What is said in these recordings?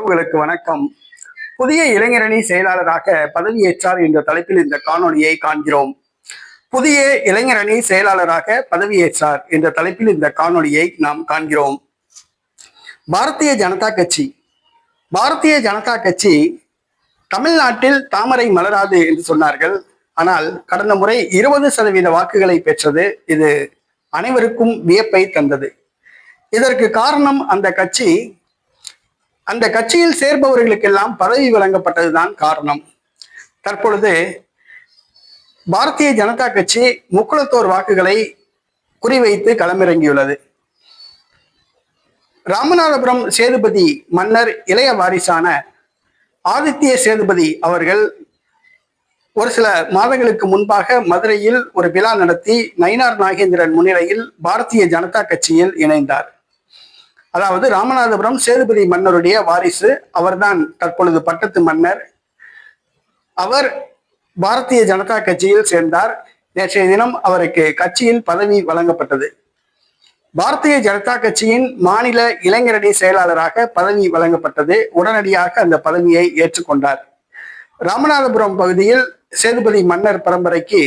உங்களுக்கு வணக்கம். புதிய இளைஞரணி செயலாளராக பதவியேற்றார் என்ற தலைப்பில் இந்த காணொலியை காண்கிறோம். புதிய இளைஞரணி செயலாளராக பதவியேற்றார் என்ற தலைப்பில் இந்த காணொலியை நாம் காண்கிறோம். பாரதிய ஜனதா கட்சி. பாரதிய ஜனதா கட்சி தமிழ்நாட்டில் தாமரை மலராது என்று சொன்னார்கள். ஆனால் கடந்த முறை இருபது சதவீத வாக்குகளை பெற்றது. இது அனைவருக்கும் வியப்பை தந்தது. இதற்கு காரணம் அந்த கட்சி அந்த கட்சியில் சேர்பவர்களுக்கெல்லாம் பதவி வழங்கப்பட்டதுதான் காரணம். தற்பொழுது பாரதிய ஜனதா கட்சி முக்குளத்தோர் வாக்குகளை குறிவைத்து களமிறங்கியுள்ளது. ராமநாதபுரம் சேதுபதி மன்னர் இளைய வாரிசான ஆதித்ய சேதுபதி அவர்கள் ஒரு சில மாதங்களுக்கு முன்பாக மதுரையில் ஒரு விழா நடத்தி நயினார் நாகேந்திரன் முன்னிலையில் பாரதிய ஜனதா கட்சியில் இணைந்தார். அதாவது ராமநாதபுரம் சேதுபதி மன்னருடைய வாரிசு அவர்தான் தற்பொழுது பட்டத்து மன்னர். அவர் பாரதிய ஜனதா கட்சியில் சேர்ந்தார். நேற்றைய தினம் அவருக்கு கட்சியில் பதவி வழங்கப்பட்டது. பாரதிய ஜனதா கட்சியின் மாநில இளைஞரணி செயலாளராக பதவி வழங்கப்பட்டது. உடனடியாக அந்த பதவியை ஏற்றுக்கொண்டார். ராமநாதபுரம் பகுதியில் சேதுபதி மன்னர் பரம்பரைக்கு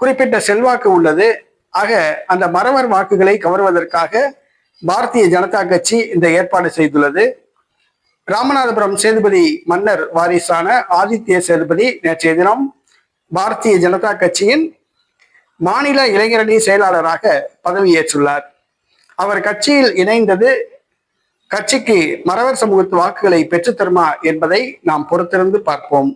குறிப்பிட்ட செல்வாக்கு உள்ளது. ஆக அந்த மறவர் வாக்குகளை கவர்வதற்காக பாரதிய ஜனதா கட்சி இந்த ஏற்பாடு செய்துள்ளது. ராமநாதபுரம் சேதுபதி மன்னர் வாரிசான ஆதித்ய சேதுபதி நேற்றைய தினம் பாரதிய ஜனதா கட்சியின் மாநில இளைஞரணி செயலாளராக பதவியேற்றுள்ளார். அவர் கட்சியில் இணைந்தது கட்சிக்கு மறவர் சமூகத்து வாக்குகளை பெற்றுத்தருமா என்பதை நாம் பொறுத்திருந்து பார்ப்போம்.